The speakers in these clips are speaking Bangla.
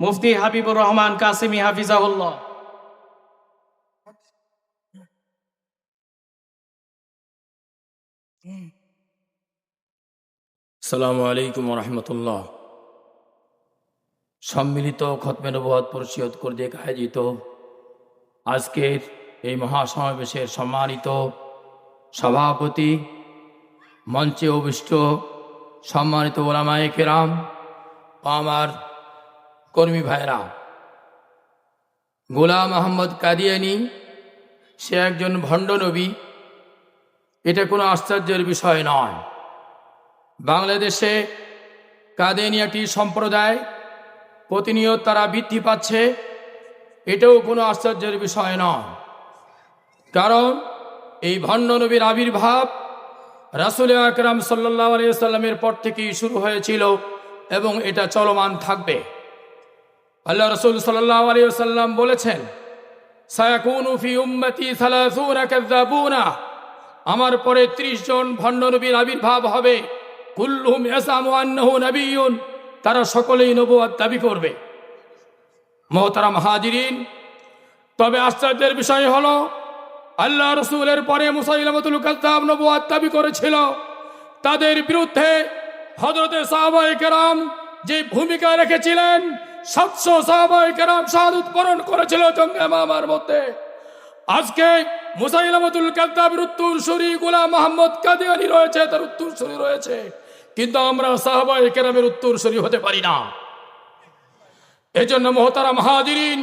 মুফতি হাবিবুর রহমান কাসিমি হাফিজাহুল্লাহ সালামু আলাইকুম রহমতুল্লাহ সম্মিলিত খতমে নবাদ পরিষদ কর্তৃক আয়োজিত আজকের এই মহাসমাবেশের সম্মানিত সভাপতি, মঞ্চে অভিষ্ট সম্মানিত ওলামায়ে কেরাম আমার কর্মী ভাইরা গোলাম আহম্মদ কাদিয়ানি, সে একজন ভণ্ড নবী। এটা কোনো আশ্চর্যের বিষয় নয়। বাংলাদেশে কাদেনিয়াটি সম্প্রদায় প্রতিনিয়ত তারা বৃদ্ধি পাচ্ছে, এটাও কোনো আশ্চর্যের বিষয় নয়। কারণ এই ভণ্ড নবীর আবির্ভাব রাসুল আকরাম সাল্লাহ আলিয়াল্লামের পর থেকেই শুরু হয়েছিল এবং এটা চলমান থাকবে। আল্লাহ রসুল সাল্লাহ বলেছেন উম্মতি সালাসুনা কাযযাবুনা। আমার পরে ত্রিশ জন ভণ্ড নবীর আবির্ভাব হবে। তারা সকলেই নবুয়াত দাবি করবে। মহতারা হাজিরিন, তবে আশ্চর্যের বিষয় হল, আল্লাহ রসুলের পরে মুসাইলামতুল কাদ্দাব নবুয়াত দাবি করেছিল। তাদের বিরুদ্ধে হজরতে সাহাবায়ে কেরাম যে ভূমিকা রেখেছিলেন সাতশো সাহাবায়ে কেরাম শাহাদত বরণ করেছিল জঙ্গে মামার মধ্যে। আজকে মুসাইলামতুল কাদ্দাবের উত্তর সুরি গোলাম মোহাম্মদ কাদিয়ানি রয়েছে, তার উত্তর সুরি রয়েছে। কিন্তু আমরা সাহাবায়ে কেরামের উত্তর সুরি হতে পারি না। এজন্য মহতারাম হাজিরিন,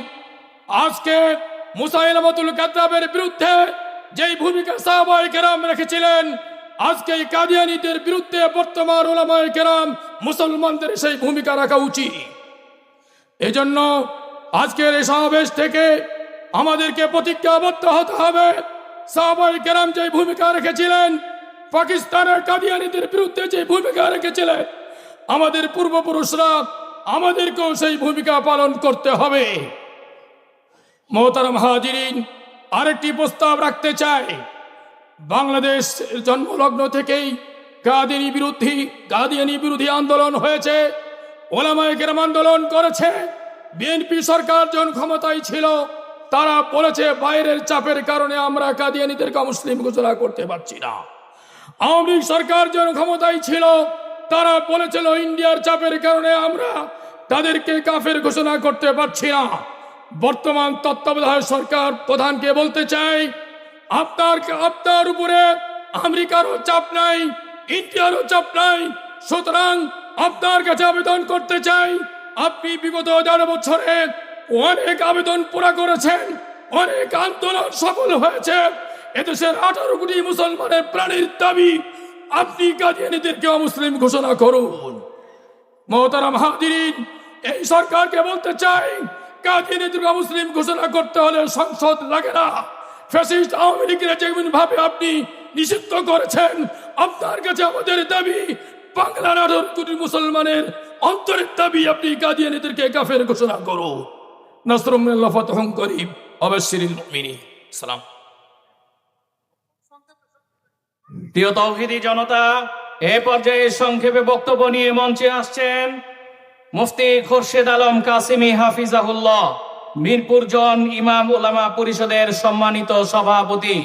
আজকে মুসাইলামতুল কাদ্দাবের বিরুদ্ধে যেই ভূমিকা সাহাবায়ে কেরাম রেখেছিলেন, আজকে এই কাদিয়ানিদের বিরুদ্ধে বর্তমান ওলামায় কেরাম মুসলমানদের সেই ভূমিকা রাখা উচিত। এজন্য আজকের এই সমাবেশ থেকে আমাদেরকে প্রতিজ্ঞাবদ্ধ হতে হবে। সাহাবাই কেরাম যে ভূমিকা রেখেছিলেন, পাকিস্তানের কাদিয়ানিদের বিরুদ্ধে যে ভূমিকা রেখেছিলেন, আমাদের পূর্বপুরুষরা আমাদেরকেও সেই ভূমিকা পালন করতে হবে। মোহতারাম হাজিরিন, আরেকটি প্রস্তাব রাখতে চাই। বাংলাদেশ জন্মলগ্ন থেকেই কাদিনী বিরোধী কাদিয়ানি বিরোধী আন্দোলন হয়েছে। ওলামায় কেরাম আন্দোলন করেছে। বিএনপি সরকার যখন ক্ষমতায় ছিল, তারা বলেছে, বাইরের চাপের কারণে আমরা কাদিয়ানিদেরকে মুসলিম ঘোষণা করতে পারছি না। আওয়ামী লীগ সরকার যখন ক্ষমতায় ছিল, তারা বলেছিল, ইন্ডিয়ার চাপের কারণে আমরা তাদেরকে কাফের ঘোষণা করতে পারছি না। বর্তমান তত্ত্বাবধায়ক সরকার প্রধানকে বলতে চাই, আপনার আপনার উপরে আমেরিকারও চাপ নাই, ইন্ডিয়ারও চাপ নাই, সুতরাং আপনার কাছে আবেদন করতে চাই। আপনি বিগত দেড় বছরে অনেক আবেদন পুরা করেছেন, অনেক আন্দোলন সফল হয়েছে। এদেশের আঠারো কোটি মুসলমানের প্রাণীর দাবি, আপনি কাদিয়ানিদেরকে অমুসলিম ঘোষণা করুন। মহতারাম হাজিরিন, এই সরকারকে বলতে চাই কাদিয়ানিদেরকে মুসলিম ঘোষণা করতে হলে সংসদ লাগে না। ফ্যাসিস্ট আওয়ামী লীগের যেমন ভাবে আপনি নিষিদ্ধ করেছেন, আপনার কাছে আমাদের দাবি বাংলার আঠারো কোটি মুসলমানের অন্তরের দাবি আপনি কাদিয়ানিদেরকে কাফের ঘোষণা তৌহিদি জনতা, এ পর্যায়ে সংক্ষেপে বক্তব্য নিয়ে মঞ্চে আসছেন মুফতি খোরশেদ আলম মিরপুর জন ইমাম ওলামা পরিষদের সম্মানিত সভাপতি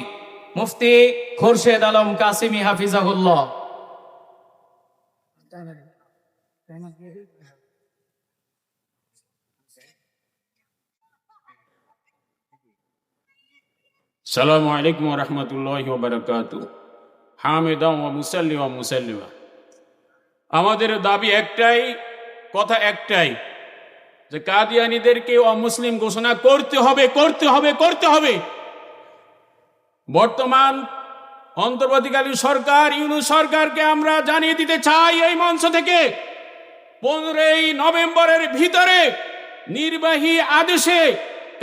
মুফতি খোরশেদ আলম কাসিমি হাফিজাহুল্লাহ। সালামু আলাইকুম রহমতুল্লাহ বারকাত। আমাদের দাবি একটাই, কথা একটাই, যে কাদিয়ানিদেরকে অমুসলিম ঘোষণা করতে হবে করতে হবে করতে হবে। বর্তমান অন্তর্বর্তীকালীন সরকার ইউনু সরকারকে আমরা জানিয়ে দিতে চাই এই মঞ্চ থেকে। পনেরোই নভেম্বরের ভিতরে নির্বাহী আদেশে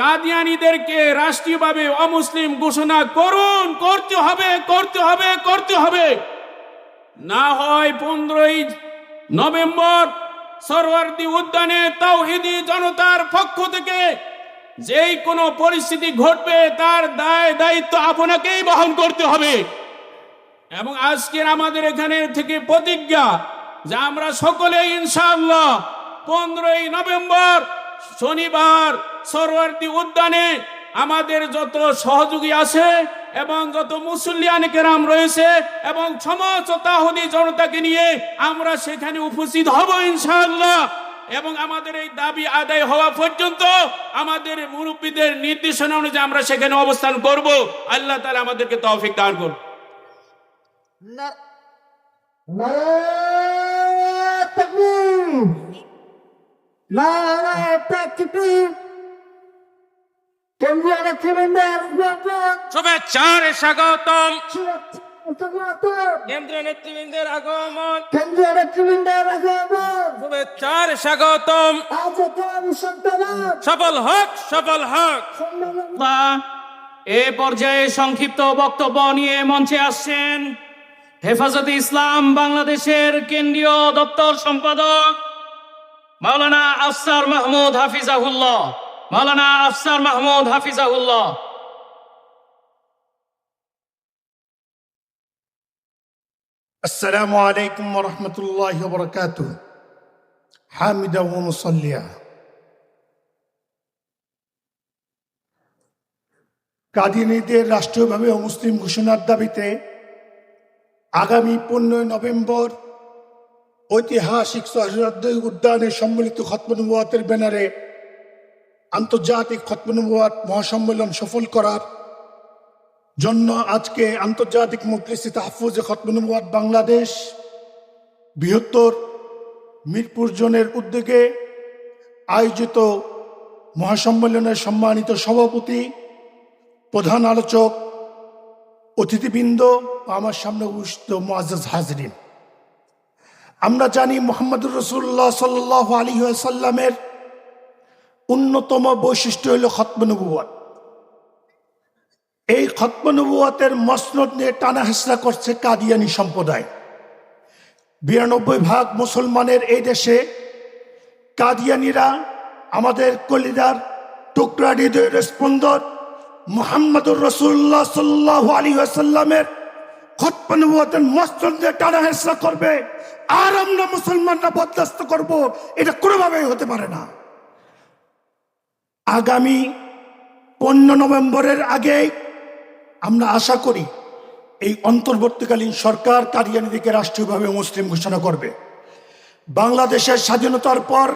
কাদিয়ানিদেরকে রাষ্ট্রীয়ভাবে অমুসলিম ঘোষণা করুন, করতে হবে করতে হবে করতে হবে। না হয় পনেরোই নভেম্বর সরওয়ার্দী উদ্যানে তাওহিদি জনতার পক্ষ থেকে যেই কোনো পরিস্থিতি ঘটবে, তার দায় দায়িত্ব আপনাকেই বহন করতে হবে। এবং আজকের আমাদের এখানে থেকে প্রতিজ্ঞা যে আমরা সকলে ইনশাআল্লাহ পনেরোই নভেম্বর শনিবার সরোয়ার্দী উদ্যানে আমাদের যত সহযোগী আছে এবং যত মুসল্লিয়ান কেরাম রয়েছে এবং তাহুদি জনতাকে নিয়ে আমরা সেখানে উপস্থিত হব ইনশাআল্লাহ। এবং আমাদের এই দাবি আদায় হওয়া পর্যন্ত আমাদের মুরব্বীদের নির্দেশনা অনুযায়ী আমরা সেখানে অবস্থান করব। আল্লাহ তালা আমাদেরকে তৌফিক দান করুন। না-! শুভেচ্ছার স্বাগতম। কেন্দ্রীয় নেতৃবৃন্দের আগমন। কেন্দ্রীয় নেতৃবৃন্দের আগমন! শুভেচ্ছার স্বাগতম। সফল হোক সফল হোক। এ পর্যায়ে সংক্ষিপ্ত বক্তব্য নিয়ে মঞ্চে আসছেন হেফাজতে ইসলাম বাংলাদেশের কেন্দ্রীয় দপ্তর সম্পাদক মাওলানা আফসার মাহমুদ হাফিজাহুল্লাহ মাওলানা আফসার মাহমুদ হাফিজাহুল্লাহ السلام عليكم ورحمة الله وبركاته حامدا ومصليا কাদিনীদের রাষ্ট্রীয়ভাবে মুসলিম ঘোষণার দাবিতে আগামী পনেরোই নভেম্বর ঐতিহাসিক সহরাদ্দই উদ্যানে সম্মিলিত খতমনুবাতের ব্যানারে আন্তর্জাতিক খতমনুবাত মহাসম্মেলন সফল করার জন্য আজকে আন্তর্জাতিক মজলিসে তাহফুজ খতমনুবাদ বাংলাদেশ বৃহত্তর মিরপুর জোনের উদ্যোগে আয়োজিত মহাসম্মেলনের সম্মানিত সভাপতি, প্রধান আলোচক অতিথিবৃন্দ আমার সামনে উপস্থিত মোয়াজ্জাজ হাজরিন। আমরা জানি মোহাম্মদুর রসুল্লাহ সাল্লাহ আলী সাল্লামের অন্যতম বৈশিষ্ট্য হল খতমনুবাদ এই খতম নবুয়াতের মসনদ নিয়ে টানা হেসরা করছে কাদিয়ানি সম্প্রদায়। বিরানব্বই ভাগ মুসলমানের এই দেশে কাদিয়ানিরা আমাদের কলিদার টুকরা হৃদয়ের স্পন্দন মোহাম্মদুর রসুল্লাহ সাল্লাহ আলী আসাল্লামের করবে। আর আমরা মুসলমানরা এটা কোনোভাবেই হতে পারে না। আগামী পনেরো নভেম্বরের আমরা আশা করি এই অন্তর্বর্তীকালীন সরকার কাদিয়ানিদিকে রাষ্ট্রীয়ভাবে মুসলিম ঘোষণা করবে। বাংলাদেশের স্বাধীনতার পর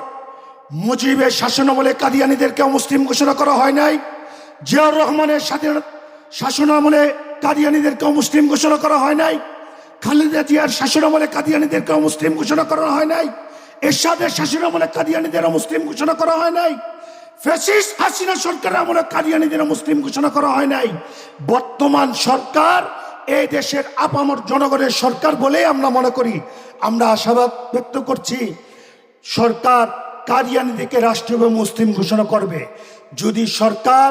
মুজিবের শাসনামলে কাদিয়ানিদেরকে মুসলিম ঘোষণা করা হয় নাই। জিয়াউর রহমানের স্বাধীনতা শাসন আমলে কাদিয়ানিদেরকেও মুসলিম ঘোষণা করা হয় নাই। খালেদা জিয়ার শাসনামলে কাদিয়ানিদেরকেও মুসলিম ঘোষণা করা হয় নাই। এরশাদের শাসনামলে কাদিয়ানিদেরও মুসলিম ঘোষণা করা হয় নাই। ফ্যাসিস্ট হাসিনা সরকারের আমলে কাদিয়ানিদের মুসলিম ঘোষণা করা হয় নাই। বর্তমান সরকার এই দেশের আপামর জনগণের সরকার বলেই আমরা মনে করি। আমরা আশাবাদ ব্যক্ত করছি, সরকার কাদিয়ানিদেরকে রাষ্ট্রীয় মুসলিম ঘোষণা করবে। যদি সরকার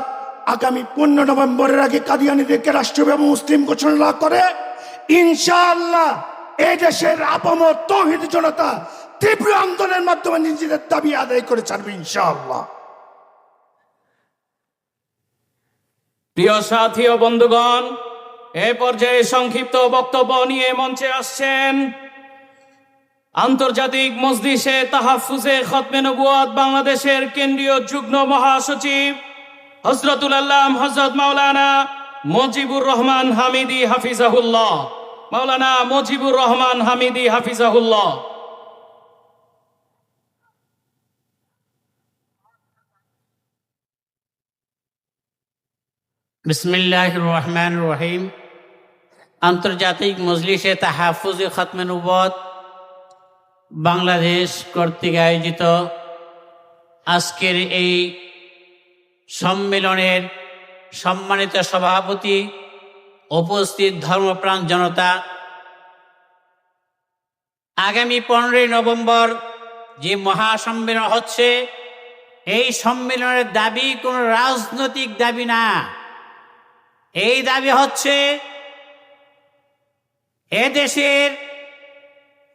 আগামী পনেরো নভেম্বরের আগে কাদিয়ানিদেরকে রাষ্ট্রীয় মুসলিম ঘোষণা করে, ইনশাআল্লাহ এই দেশের আপামর তৌহিদ জনতা তীব্র আন্দোলনের মাধ্যমে নিজেদের দাবি আদায় করে ছাড়বে, ইনশাআল্লাহ। প্রিয় সাথী ও বন্ধুগণ, এ পর্যায়ে সংক্ষিপ্ত বক্তব্য নিয়ে মঞ্চে আসছেন আন্তর্জাতিক মজলিসে তাহাফুজে খতমে নবুয়াত বাংলাদেশের কেন্দ্রীয় যুগ্ম মহাসচিব হজরতুল আল্লাহ হজরত মাওলানা মজিবুর রহমান হামিদি হাফিজাহুল্লাহ। মাওলানা মজিবুর রহমান হামিদি হাফিজাহুল্লাহ। বিসমিল্লাহ রহমান রহিম। আন্তর্জাতিক মজলিসে তাহাফুজে খতমে নবত বাংলাদেশ কর্তৃক আয়োজিত আজকের এই সম্মেলনের সম্মানিত সভাপতি, উপস্থিত ধর্মপ্রাণ জনতা। আগামী পনেরোই নভেম্বর যে মহাসম্মেলন হচ্ছে, এই সম্মেলনের দাবি কোনো রাজনৈতিক দাবি না। এই দাবি হচ্ছে, এদেশের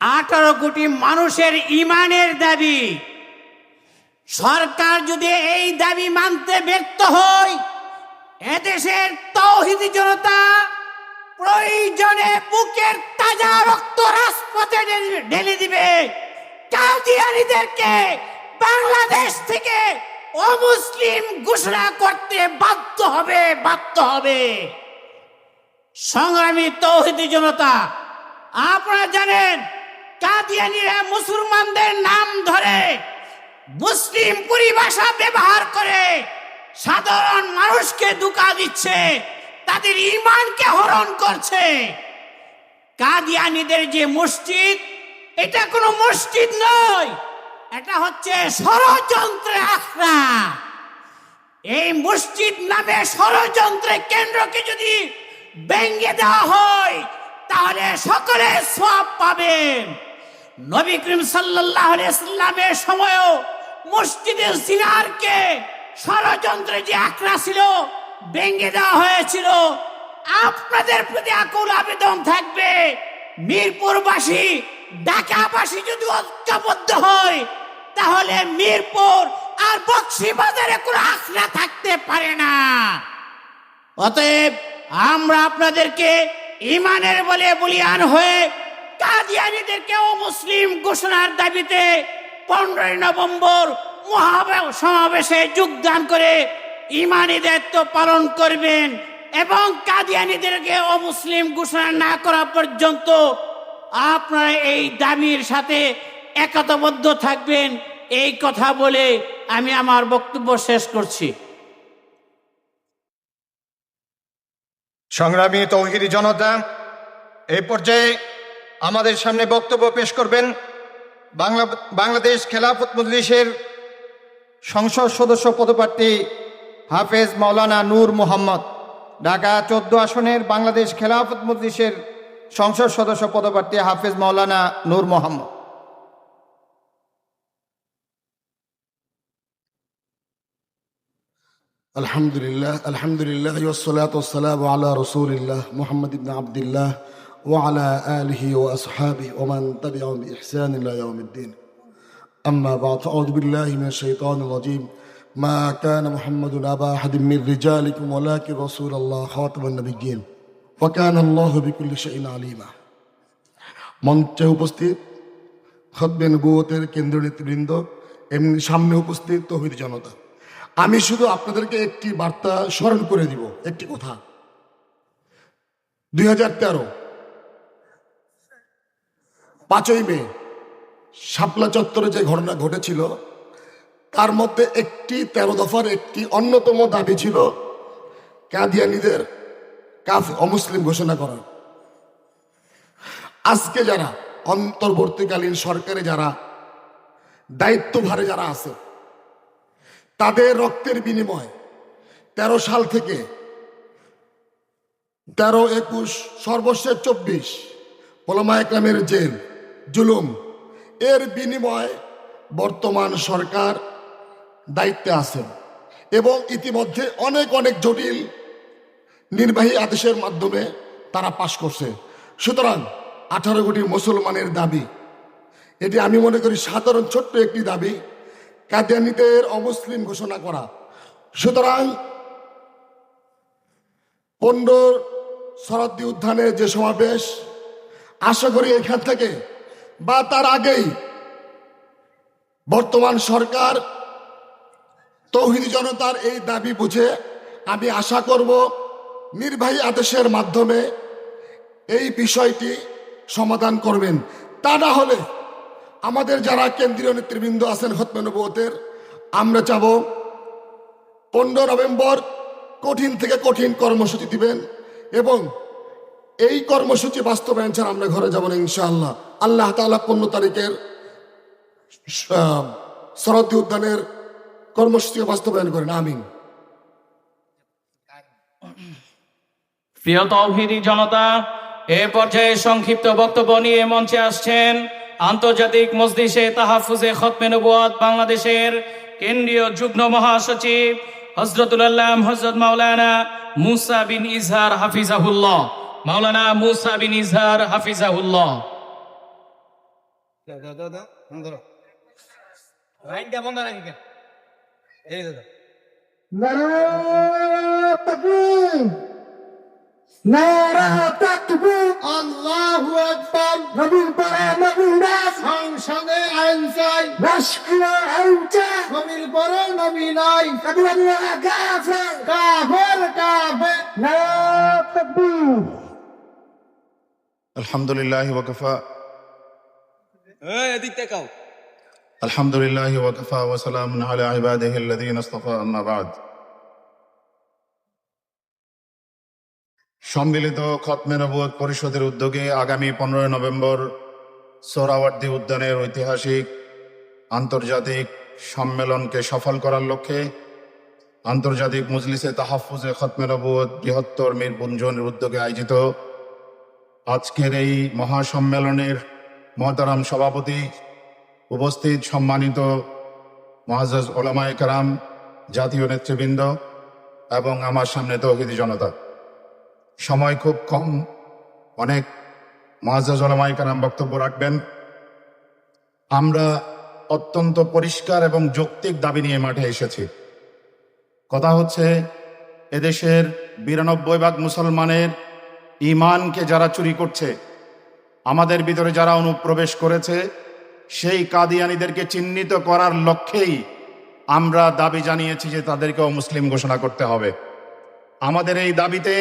আঠারো কোটি মানুষের ইমানের দাবি। সরকার যদি এই দাবি মানতে ব্যর্থ হয়, এদেশের তৌহিদি জনতা প্রয়োজনে বুকের তাজা রক্ত রাজপথে ঢেলে- দিবে। কাদিয়ানিদেরকে বাংলাদেশ থেকে অমুসলিম ঘোষণা করতে বাধ্য হবে বাধ্য হবে। সংগ্রামী তৌহিদি জনতা, আপনারা জানেন, কাদিয়ানিরা মুসলমানদের নাম ধরে মুসলিম পরিভাষা ব্যবহার করে সাধারণ মানুষকে দুকা দিচ্ছে, তাদের ইমানকে হরণ করছে। কাদিয়ানিদের যে মসজিদ, এটা কোনো মসজিদ নয়, এটা হচ্ছে ষড়যন্ত্রের আখড়া। এই মসজিদ নামে ষড়যন্ত্রের কেন্দ্রকে যদি ভেঙে দেওয়া হয়, তাহলে সকলে সব পাবেন। নবী করিম সাল্লাহ সময়ও মসজিদে সিনারকে ষড়যন্ত্রে যে আঁকড়া ছিল, ভেঙে দেওয়া হয়েছিল। আপনাদের প্রতি আকুল আবেদন থাকবে, মিরপুরবাসী, ঢাকাবাসী যদি ঐক্যবদ্ধ হয়, তাহলে মিরপুর আর বক্সিবাজারে কোনো আখড়া থাকতে পারে না। অতএব আমরা আপনাদেরকে ইমানের বলে বলিয়ান হয়ে কাদিয়ানিদেরকে মুসলিম ঘোষণার দাবিতে পনেরোই নভেম্বর মহাবে- সমাবেশে যোগদান করে ইমানি দায়িত্ব পালন করবেন এবং কাদিয়ানিদেরকে অমুসলিম ঘোষণা না করা পর্যন্ত আপনারা এই দাবির সাথে একতাবদ্ধ থাকবেন। এই কথা বলে আমি আমার বক্তব্য শেষ করছি। সংগ্রামী তৌহিদি জনতা, এই পর্যায়ে আমাদের সামনে বক্তব্য পেশ করবেন বাংলা, বাংলাদেশ খেলাফত মজলিসের সংসদ সদস্য পদপ্রার্থী হাফেজ মৌলানা নূর মোহাম্মদ। ঢাকা চোদ্দ আসনের বাংলাদেশ খেলাফত মজলিসের সংসদ সদস্য পদপ্রার্থী হাফেজ মৌলানা নূর মোহাম্মদ। আলহামদুলিল্লাহ আলহামদুলিল্লাহ ওসলাত ওসালাম আল্লাহ রসুলিল্লাহ মোহাম্মদ ইবনা আবদুল্লাহ محمد بن عبد الله وعلى آله وأصحابه ومن تبعهم بإحسان إلى يوم الدين أما بعد فأعوذ بالله من الشيطان الرجيم ما كان محمد أبا أحد من رجالكم ولكن رسول الله خاتم النبيين وكان الله بكل شيء عليما মঞ্চে উপস্থিত খতবে নবুয়তের কেন্দ্রীয় নেতৃবৃন্দ এমনি সামনে উপস্থিত তহিদ জনতা আমি শুধু আপনাদেরকে একটি বার্তা স্মরণ করে দিব একটি কথা দুই হাজার তেরো পাঁচই মে, শাপলা চত্বরে যে ঘটনা ঘটেছিল, তার মধ্যে একটি তেরো দফার, একটি অন্যতম দাবি ছিল কাদিয়ানিদের কাফ, অমুসলিম ঘোষণা করা। আজকে যারা অন্তর্বর্তীকালীন সরকারে যারা দায়িত্বভারে যারা আছে, তাদের রক্তের বিনিময় তেরো সাল থেকে তেরো একুশ, সর্বশেষ চব্বিশ পোলামা একরামের জেল জুলুম। এর বিনিময়ে বর্তমান সরকার দায়িত্বে আছেন এবং ইতিমধ্যে অনেক অনেক জটিল নির্বাহী আদেশের মাধ্যমে তারা পাশ করছে। সুতরাং আঠারো কোটি মুসলমানের দাবি, এটি আমি মনে করি সাধারণ ছোট্ট একটি দাবি কাদিয়ানিদের অমুসলিম ঘোষণা করা। সুতরাং পনেরো শরদ্দী উদ্যানের যে সমাবেশ, আশা করি এখান থেকে বা তার আগেই বর্তমান সরকার তৌহিদি জনতার এই দাবি বুঝে আমি আশা করব নির্বাহী আদেশের মাধ্যমে এই বিষয়টি সমাধান করবেন। তা না হলে আমাদের যারা কেন্দ্রীয় নেতৃবৃন্দ আছেন হতমেনবতের আমরা চাব পনেরো নভেম্বর কঠিন থেকে কঠিন কর্মসূচি দিবেন এবং এই কর্মসূচি বাস্তবায়ন ছাড়া আমরা ঘরে যাব না, ইনশাআল্লাহ। আল্লাহ তালা পনেরো তারিখের শরৎ উদ্যানের কর্মসূচি বাস্তবায়ন করেন, আমিন। প্রিয় তৌহিদি জনতা, এ পর্যায়ে সংক্ষিপ্ত বক্তব্য নিয়ে মঞ্চে আসছেন আন্তর্জাতিক মজলিসে তাহাফুজে খতমে বাংলাদেশের কেন্দ্রীয় যুগ্ম মহাসচিব হজরতুল আল্লাহ হজরত মাওলানা মুসা বিন ইজহার হাফিজাহুল্লাহ। মাওলানা মুসা বিন ইজহার হাফিজাহুল্লাহ। নারায়ণ তাকবীর নারা তাকবীর। আল্লাহু আকবার। নবীন পরে নবীন দাস সংসদে আইন চাই। রাষ্ট্রীয় আইনচা নবীর পরে নবী নাই। কাফের কাফের কাফের। নারা আলহামদুলিল্লাহ আলহামদুলিল্লাহ ওয়াসালাম সম্মিলিত খতমে পরিষদের উদ্যোগে আগামী পনেরোই নভেম্বর সোরাওয়ার্দী উদ্যানের ঐতিহাসিক আন্তর্জাতিক সম্মেলনকে সফল করার লক্ষ্যে আন্তর্জাতিক মজলিসে তাহাফুজে খতমের নবুয়ত বৃহত্তর মীরপুঞ্জনের উদ্যোগে আয়োজিত আজকের এই মহাসম্মেলনের মহতারাম সভাপতি উপস্থিত সম্মানিত মহাজাজ ওলামায় কারাম, জাতীয় নেতৃবৃন্দ এবং আমার সামনে তো তৌহিদি জনতা। সময় খুব কম, অনেক মহাজাজ ওলামায় কারাম বক্তব্য রাখবেন। আমরা অত্যন্ত পরিষ্কার এবং যৌক্তিক দাবি নিয়ে মাঠে এসেছি। কথা হচ্ছে, এদেশের বিরানব্বই ভাগ মুসলমানের ইমানকে যারা চুরি করছে, আমাদের ভিতরে যারা অনুপ্রবেশ করেছে, সেই কাদিয়ানিদেরকে চিহ্নিত করার লক্ষ্যেই আমরা দাবি জানিয়েছি যে তাদেরকেও মুসলিম ঘোষণা করতে হবে। আমাদের এই দাবিতে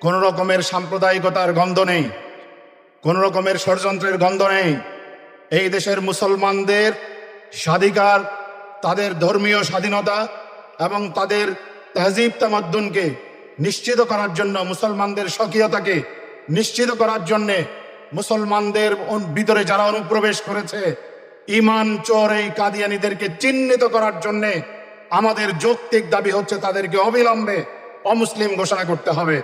কোনো রকমের সাম্প্রদায়িকতার গন্ধ নেই, কোনো রকমের ষড়যন্ত্রের গন্ধ নেই। এই দেশের মুসলমানদের স্বাধিকার, তাদের ধর্মীয় স্বাধীনতা এবং তাদের তহজিব তামাদ্দুনকে নিশ্চিত করার জন্য মুসলমানদের স্বকীয়তাকে নিশ্চিত করার জন্যে মুসলমানদের ভিতরে যারা অনুপ্রবেশ করেছে, ইমান চোর এই কাদিয়ানিদেরকে চিহ্নিত করার জন্যে আমাদের যৌক্তিক দাবি হচ্ছে তাদেরকে অবিলম্বে অমুসলিম ঘোষণা করতে হবে।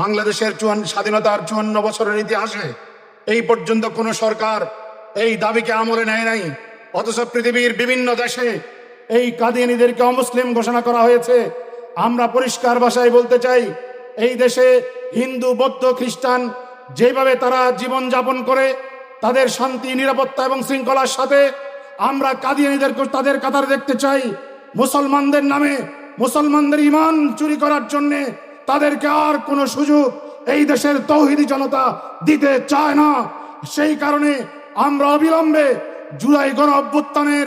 বাংলাদেশের চুয়ান্ন স্বাধীনতার চুয়ান্ন বছরের ইতিহাসে এই পর্যন্ত কোনো সরকার এই দাবিকে আমলে নেয় নাই। অথচ পৃথিবীর বিভিন্ন দেশে এই কাদিয়ানিদেরকে অমুসলিম ঘোষণা করা হয়েছে। আমরা পরিষ্কার ভাষায় বলতে চাই, এই দেশে হিন্দু, বৌদ্ধ, খ্রিস্টান যেভাবে তারা জীবন যাপন করে, তাদের শান্তি, নিরাপত্তা এবং শৃঙ্খলার সাথে আমরা কাদিয়ানিদের তাদের কাতার দেখতে চাই। মুসলমানদের নামে মুসলমানদের ইমান চুরি করার জন্যে তাদেরকে আর কোনো সুযোগ এই দেশের তৌহিদি জনতা দিতে চায় না। সেই কারণে আমরা অবিলম্বে জুলাই গণ অভ্যুত্থানের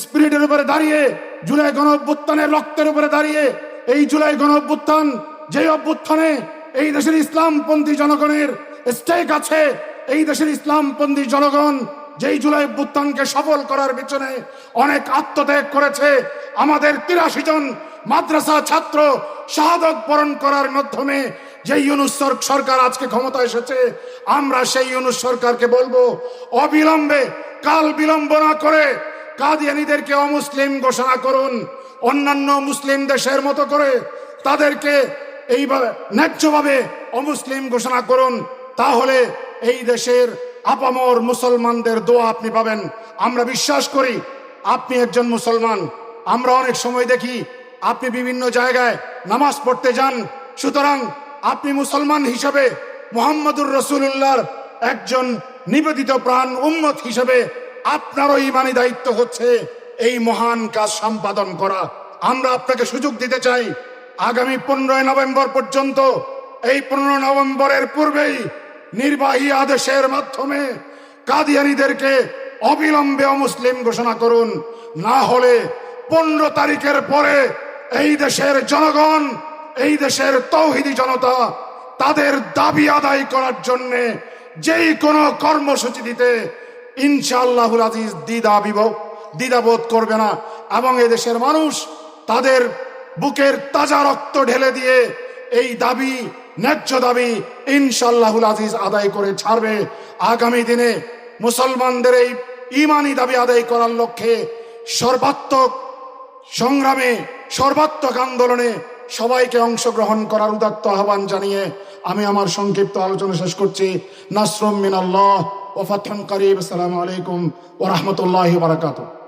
স্পিরিটের উপরে দাঁড়িয়ে, জুলাই গণ অভ্যুত্থানের রক্তের উপরে দাঁড়িয়ে এই জুলাই গণ অভ্যুত্থান যে অভ্যুত্থানে এই দেশের ইসলামপন্থী জনগণের স্টেক আছে, এই দেশের ইসলামপন্থী জনগণ যেই জুলাই অভ্যুত্থানকে সফল করার পিছনে অনেক আত্মত্যাগ করেছে, আমাদের তিরাশি জন মাদ্রাসা ছাত্র শাহাদত বরণ করার মাধ্যমে যে ইউনুস সরকার আজকে ক্ষমতা এসেছে, আমরা সেই ইউনুস সরকারকে বলব, অবিলম্বে, কাল বিলম্ব না করে কাদিয়ানিদেরকে অমুসলিম ঘোষণা করুন। অন্যান্য মুসলিম দেশের মতো করে তাদেরকে এইভাবে ন্যায্যভাবে অমুসলিম ঘোষণা করুন, তাহলে এই দেশের আপামর মুসলমানদের দোয়া আপনি পাবেন। আমরা বিশ্বাস করি আপনি একজন মুসলমান। আমরা অনেক সময় দেখি আপনি বিভিন্ন জায়গায় নামাজ পড়তে যান, সুতরাং আপনি মুসলমান হিসাবে মোহাম্মদুর রসুল্লাহর একজন নিবেদিত প্রাণ উম্মত হিসেবে আপনারও ইমানি দায়িত্ব হচ্ছে। এই মহান কাজ সম্পাদন করা। আমরা আপনাকে সুযোগ দিতে চাই। আগামী পনেরোই নভেম্বর পর্যন্ত, এই পনেরো নভেম্বরের পূর্বেই নির্বাহী আদেশের মাধ্যমে কাদিয়ানিদেরকে অবিলম্বে অমুসলিম ঘোষণা করুন। না হলে পনেরো তারিখের পরে এই দেশের জনগণ, এই দেশের তৌহিদি জনতা তাদের দাবি আদায় করার জন্যে যেই কোনো কর্মসূচি দিতে ইনশাআল্লাহুল আজিজ দ্বিধা বিভব দ্বিধাবোধ করবে না। এবং এই দেশের মানুষ তাদের বুকের তাজা রক্ত ঢেলে দিয়ে এই দাবি, ন্যায্য দাবি ইনশাল্লাহুল আজিজ আদায় করে ছাড়বে। আগামী দিনে মুসলমানদের এই ইমানি দাবি আদায় করার লক্ষ্যে সর্বাত্মক সংগ্রামে, সর্বাত্মক আন্দোলনে সবাইকে অংশগ্রহণ করার উদাত্ত আহ্বান জানিয়ে আমি আমার সংক্ষিপ্ত আলোচনা শেষ করছি। নাসরুম মিনাল্লাহ ও ফাতহান করিব আসসালামু আলাইকুম ওয়া রাহমাতুল্লাহি ওয়া বারাকাতুহু।